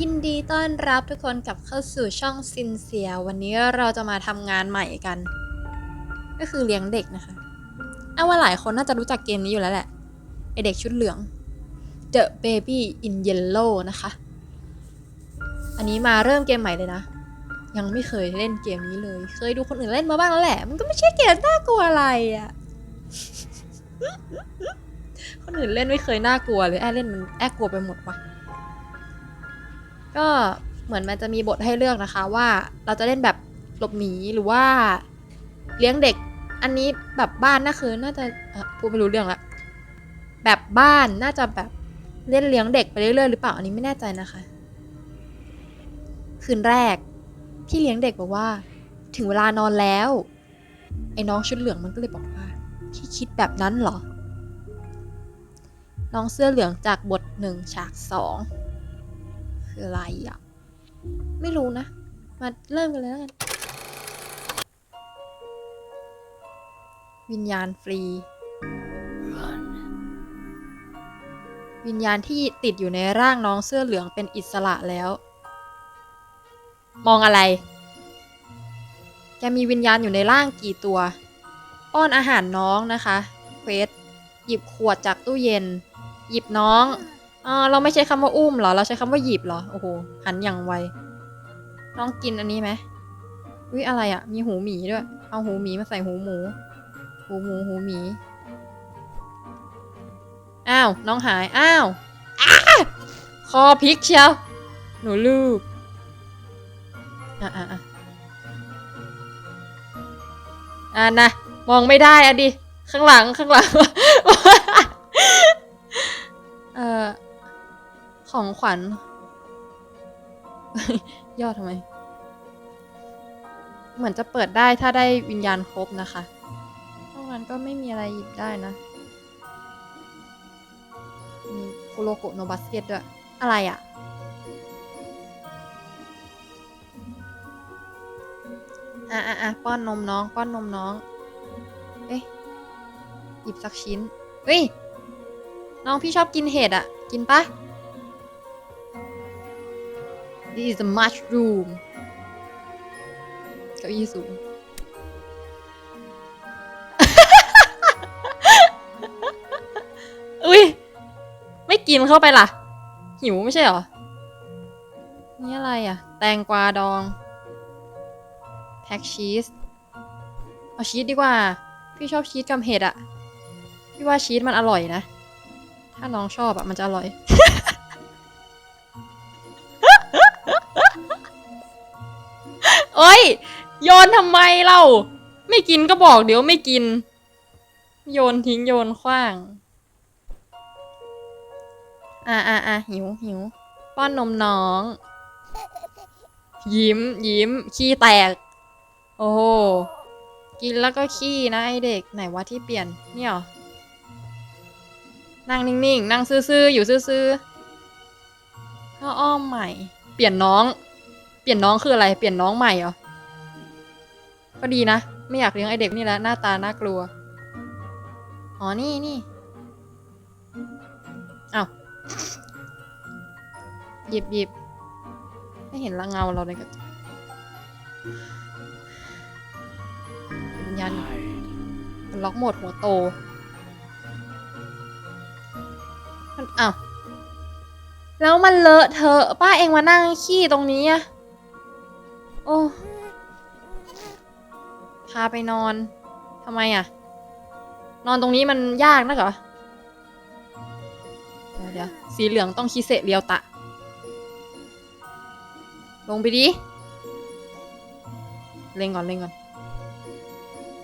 ยินดีต้อนรับทุกคนกลับเข้าสู่ช่องซินเซีย วันนี้เราจะมาทำงานใหม่กัน ก็คือเลี้ยงเด็กนะคะเอาว่าหลายคนน่าจะรู้จักเกมนี้อยู่แล้วแหละไอเด็กชุดเหลือง The Baby in Yellow นะคะ อันนี้มาเริ่มเกมใหม่เลยนะ ยังไม่เคยเล่นเกมนี้เลย เคยดูคนอื่นเล่นมาบ้างแล้วแหละ มันก็ไม่ใช่เกมน่ากลัวอะไรอะคนอื่นเล่นไม่เคยน่ากลัวเลยแอเล่นมันแอกลัวไปหมดวะ ก็เหมือนมันจะมีบทให้เลือกนะคะว่าเราจะเล่นแบบหลบหนีหรือว่าเลี้ยงเด็ก อันนี้แบบบ้านน่าคือน่าจะพูดไม่รู้เรื่องละแบบบ้านน่าจะแบบเล่นเลี้ยงเด็กไปเรื่อยๆหรือเปล่าอันนี้ไม่แน่ใจนะคะ คืนแรกพี่เลี้ยงเด็กบอกว่า ถึงเวลานอนแล้ว ไอ้น้องชุดเหลืองมันก็เลยบอกว่าพี่คิดแบบนั้นเหรอ น้องเสื้อเหลืองจากบทหนึ่งฉากสอง คืออะไรอะ ไม่รู้นะ มาเริ่มกันเลยแล้วกัน วิญญาณฟรี วิญญาณที่ติดอยู่ในร่างน้องเสื้อเหลืองเป็นอิสระแล้ว มองอะไร แกมีวิญญาณอยู่ในร่างกี่ตัว ป้อนอาหารน้องนะคะ เควส หยิบขวดจากตู้เย็น หยิบน้อง อ่าเราไม่ใช้คำว่าอุ้มเหรอ เราใช้คำว่าหยิบเหรอ โอ้โห หันอย่างไว น้องกินอันนี้ไหมวิอะไรอะ่ะ มีหูหมีด้วย เอาหูหมีมาใส่หูหมู หูหมูหูหมี อ้าว น้องหาย อ้าวอคอพลิกเชียว หนูลูกอะอะอะอะนะ มองไม่ได้อะดิ ข้างหลังข้างหลัง ของขวัญย่อทำไม เหมือนจะเปิดได้ถ้าได้วิญญาณครบนะคะนอกนั้นก็ไม่มีอะไรหยิบได้นะ มีคุโรโกโนบัสเกตด้วย อะไรอะ่ะ อะอะอะป้อนนมน้อง ป้อนนมน้อง เอ๊ะ หยิบสักชิ้นเฮ้ย น้องพี่ชอบกินเห็ดอะกินปะ This is a mushroom เก้าอี้สูง อุ้ย ไม่กินเข้าไปล่ะ หิวไม่ใช่เหรอ นี่อะไรอะแตงกวาดอง แพ็กชีส เอาชีสดีกว่า พี่ชอบชีสกับเห็ดอะพี่ว่าชีสมันอร่อยนะ ถ้าน้องชอบอะ มันจะอร่อย ยนทำไมเล่า ไม่กินก็บอกเดี๋ยวไม่กิน โยนทิ้งโยนขว้าง อ่าอ่าอ่าหิวหิวป้อนนมน้อง ยิ้มยิ้ม ขี้แตก โอ้โหกินแล้วก็ขี้นะไอเด็กไหนวะที่เปลี่ยนเนี่ยหรอนั่งนิ่งๆ นั่งซื่อๆ อยู่ซื่อๆข้าอ้อมใหม่ เปลี่ยนน้อง เปลี่ยนน้องคืออะไร เปลี่ยนน้องใหม่เหรอ ก็ดีนะ ไม่อยากเลี้ยงไอเด็กนี่แล้วหน้าตาน่ากลัว อ๋อ นี่นี่เอาหยิบหยิบไม่เห็นละเงาเราเลยกระจกวิญญาณมันล็อกหมดหัวโต มันอ้าวแล้วมันเลอะเทอะป้าเองมานั่งขี้ตรงนี้อะโอ้ พาไปนอนทำไมอะนอนตรงนี้มันยากนักเหรอเดี๋ยวสีเหลืองต้องคิเซะเรียวตะ ลงไปดิ เล่งก่อนเล่งก่อน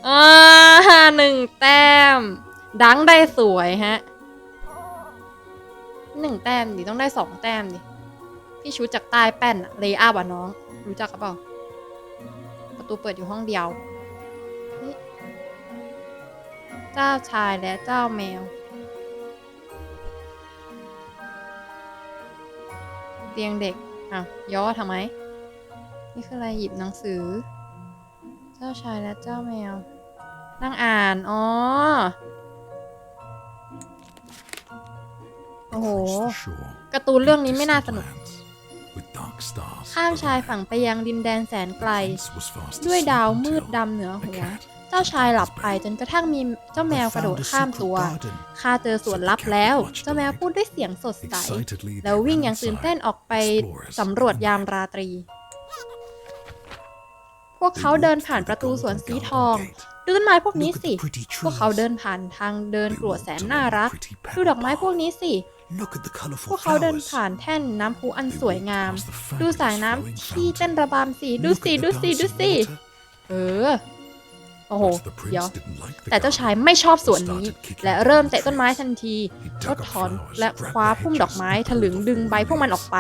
อ่าหนึ่งแต้ม ดังได้สวยฮะหนึ่งแต้มดิ ต้องได้สองแต้มดิ พี่ชูจากใต้แป้นเลอาบอะน้อง รู้จักกับเปล่า ประตูเปิดอยู่ห้องเดียว เจ้าชายและเจ้าแมว เตียงเด็กอะย่อทำไม นี่คืออะไรหยิบหนังสือ เจ้าชายและเจ้าแมว นั่งอ่าน อ๋อ โอ้โห การ์ตูนเรื่องนี้ไม่น่าสนุก ข้ามชายฝั่งไปยังดินแดนแสนไกล ด้วยดาวมืดดำเหนือหัว เจ้าชายหลับไปจนกระทั่งมีเจ้าแมวกระโดดข้ามตัว ข้าเจอสวนลับแล้ว เจ้าแมวพูดด้วยเสียงสดใส แล้ววิ่งอย่างตื่นเต้นออกไปสำรวจยามราตรี พวกเขาเดินผ่านประตูสวนสีทอง ดูต้นไม้พวกนี้สิ พวกเขาเดินผ่านทางเดินกรวแสนน่ารัก ดูดอกไม้พวกนี้สิพวกเขาเดินผ่านแท่นน้ำพุอันสวยงาม ดูสายน้ำที่เต้นระบำสิ ดูสิ ดูสิ ดูสิ เออ โอ้โหเดี๋ยวแต่เจ้าชายไม่ชอบสวนนี้ และเริ่มเตะต้นไม้ทันทีก็ถอนและคว้าพุ่มดอกไม้ถลึงดึงใบพวกมันออกไป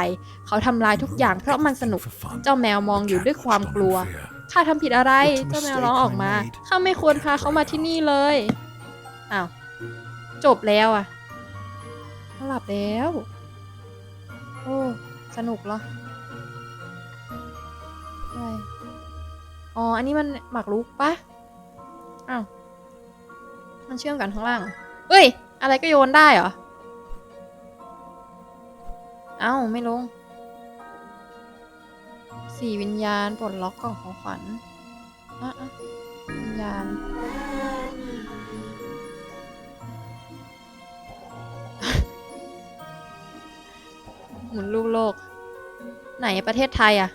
เขาทำลายทุกอย่างเพราะมันสนุก เจ้าแมวมองอยู่ด้วยความกลัว ข้าทำผิดอะไร เจ้าแมวร้องออกมา ข้าไม่ควรพาเขามาที่นี่เลย อ้าว จบแล้วอะเขาหลับแล้ว โอ้ สนุกเหรออะไรอ๋อ อันนี้มันหมากรุกปะ อ้าว มันเชื่อมกันข้างล่างเอ้ย อะไรก็โยนได้เหรอ เอ้า ไม่ลง สี่วิญญาณปลดล็อกกล่องของขวัญอะอะวิญญาณ หมุนลูกโลก ไหนประเทศไทยอะ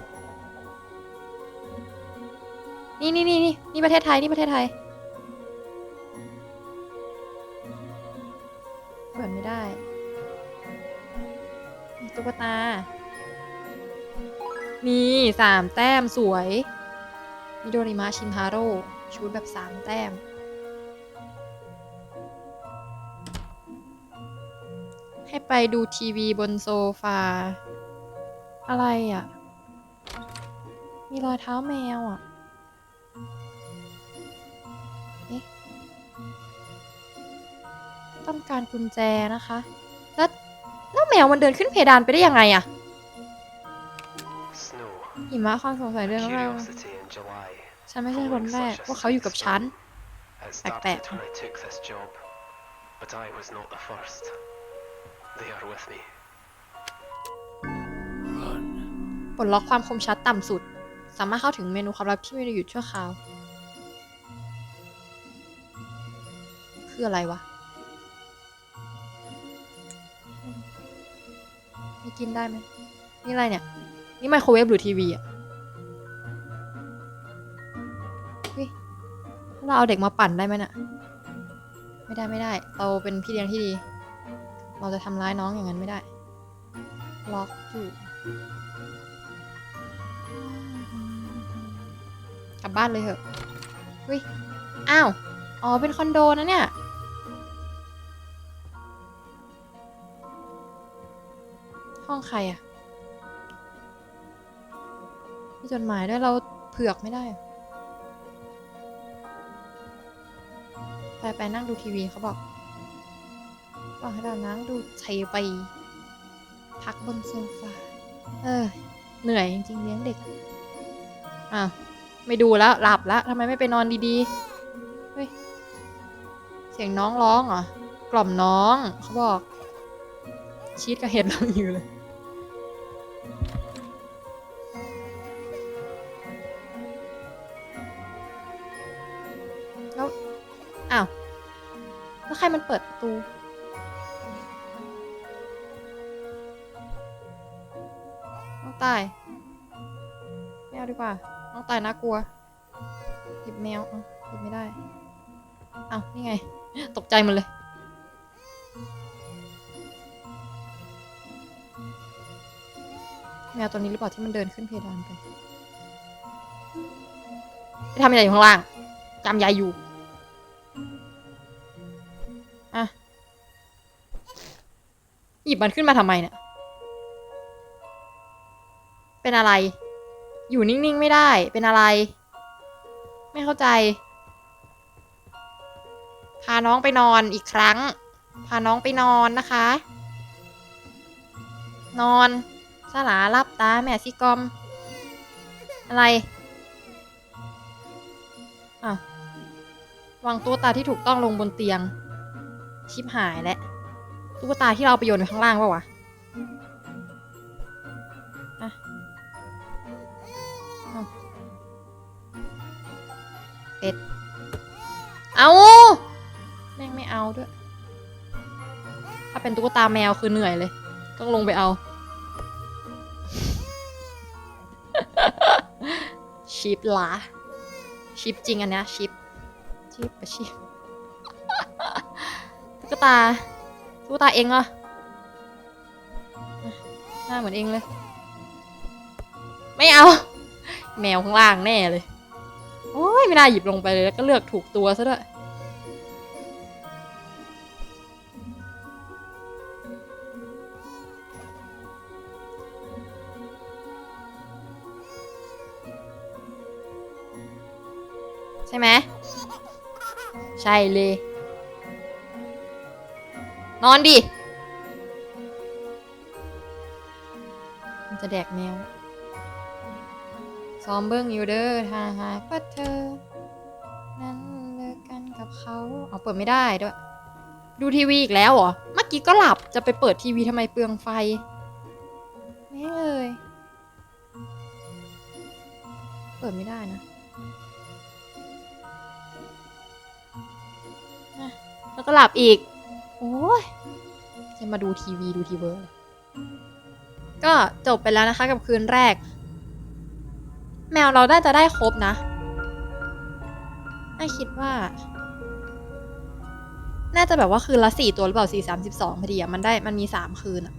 นี่นี่นี่นี่นี่ประเทศไทย นี่ประเทศไทย นี่สามแต้มสวย มิโดริมะชินฮาโร่ชุดแบบสามแต้ม ให้ไปดูทีวีบนโซฟา อะไรอะ มีรอยเท้าแมวอะเอ๊ะต้องการกุญแจนะคะ แล้วแล้วแมวมันเดินขึ้นเพดานไปได้ยังไงอะ Snow, หิมะความสงสัย a เรื่องอะไร curiosity in July. ฉันไม่ใช่คนแรกพวกเขาอยู่กับฉัน It started Back when I took this job, but I was not the first. They are with me. ปลดล็อกความคมชัดต่ำสุด สามารถเข้าถึงเมนูความลับที่มีอยู่ชั่วคราว คืออะไรวะ นี่กินได้ไหมนี่อะไรเนี่ย นี่ไมโครเวฟหรือทีวีอะเฮ้ยเราเอาเด็กมาปั่นได้ไหมน่ะ ไม่ได้ไม่ได้ เราเป็นพี่เลี้ยงที่ดี เราจะทำร้ายน้องอย่างนั้นไม่ได้ ล็อกอยู่กลับบ้านเลยเถอะวิอ้าว อ๋อ เป็นคอนโดนะเนี่ย ห้องใครอะมีจดหมายด้วยเราเผือกไม่ได้ ไปไปนั่งดูทีวีเขาบอกบอกให้เรานั่งดูทีวีพักบนโซฟา เออ เหนื่อยจริงๆเลี้ยงเด็กอ้าวไม่ดูแล้ว หลับแล้วทำไมไม่ไปนอนดีๆ เฮ้ย เสียงน้องร้องเหรอ กล่อมน้องเขาบอก ชีสกับเห็ดเราอยู่เลย แล้วอ้าวแล้วใครมันเปิดประตู น้องตายไม่เอาดีกว่า น้องตายน่ากลัว หยิบแมวอะหยิบไม่ได้อ้าวนี่ไง ตกใจหมันเลย แมวตัวนี้หรือเปล่าที่มันเดินขึ้นเพดานไปไปทำอะไรอยู่ข้างล่างจำยายอยู่อะหยิบมันขึ้นมาทำไมเนี่ยเป็นอะไร อยู่นิ่ง ๆ ไม่ได้ เป็นอะไร ไม่เข้าใจ พาน้องไปนอนอีกครั้ง พาน้องไปนอนนะคะ นอน สลารับตาแม่สิกอม อะไรอ้าวางตัวตาที่ถูกต้องลงบนเตียง ชิบหายแล้วตุ๊กตาที่เราเอาไปโยนอยู่ข้างล่างปะวะเป็ด เอาแม่งไม่เอาด้วย ถ้าเป็นตุ๊กตาแมวคือเหนื่อยเลย ต้องลงไปเอา ชิปละชิปจริงอันเนี้ยชิปชิปปะชิปตุ๊กตาตุ๊กตาเองเหรอหน้าเหมือนเองเลย ไม่เอา แมวข้างล่างแน่เลย โอ้ยไม่น่าหยิบลงไปเลยแล้วก็เลือกถูกตัวซะด้วย ใช่ไหมใช่เลย นอนดิมันจะแดกแมวซ้อมเบิ้งอยู่เด้อถ้าหากว่าเธอ นั้นเลิกกันกับเขาเอาเปิดไม่ได้ด้วย ดูทีวีอีกแล้วเหรอ เมื่อกี้ก็หลับจะไปเปิดทีวีทำไมเปลืองไฟแม่เอ้ยเปิดไม่ได้นะ แล้วก็หลับอีก โอ้ยจะมาดูทีวีดูทีเวอร์ก็จบไปแล้วนะคะกับคืนแรก แมวเราได้จะได้ครบนะน่าคิดว่า น่าจะแบบว่าคืนละสี่ตัวหรือเปล่าสี่สามสิบสองพอดีอะมันได้มันมีสามคืนอะ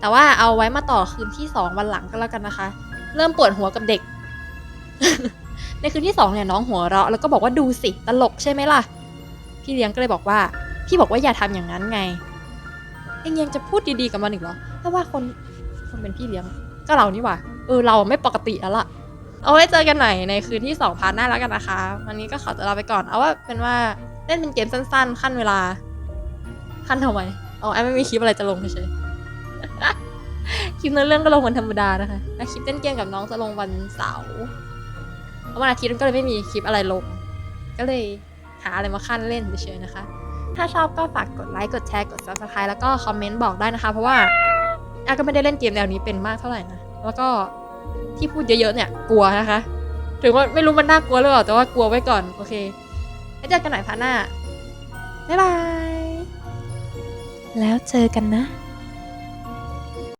แต่ว่าเอาไว้มาต่อคืนที่สองวันหลังก็แล้วกันนะคะ เริ่มปวดหัวกับเด็ก ในคืนที่สองเนี่ยน้องหัวเราะแล้วก็บอกว่าดูสิตลกใช่ไหมล่ะ พี่เลี้ยงก็เลยบอกว่า พี่บอกว่าอย่าทำอย่างนั้นไง เองยังจะพูดดีๆกับมันอีกเหรอ ถ้าว่าคนคนเป็นพี่เลี้ยง ก็เรานี่หว่า เออเราไม่ปกติแล้วล่ะ เอาไว้เจอกันใหม่ในคืนที่สองพาร์ทหน้าแล้วกันนะคะ วันนี้ก็ขอตัวลาไปก่อน เอาว่าเป็นว่าเล่นเป็นเกมสั้น ๆ ขั้นเวลา ขั้นทำไมอ๋อแอมไม่มีคลิปอะไรจะลงเฉยๆคลิปเนื้อเรื่องก็ลงวันธรรมดานะคะและคลิปเล่นเกมกับน้องจะลงวันเสาร์เพราะวันอาทิตย์ก็เลยไม่มีคลิปอะไรลง ก็เลย หาอะไรมาขั้นเล่นเฉยๆนะคะ ถ้าชอบก็ฝากกดไลค์กดแชร์กด subscribe แล้วก็คอมเมนต์บอกได้นะคะ เพราะว่าอมก็ไม่ได้เล่นเกมแนวนี้เป็นมากเท่าไหร่นะแล้วก็ที่พูดเยอะๆเนี่ยกลัวนะคะ ถึงว่าไม่รู้มันน่ากลัวหรือเปล่าแต่ว่ากลัวไว้ก่อนโอเคไว้เจอกันใหม่พาร์ทหน้าบ๊ายบายแล้วเจอกันนะ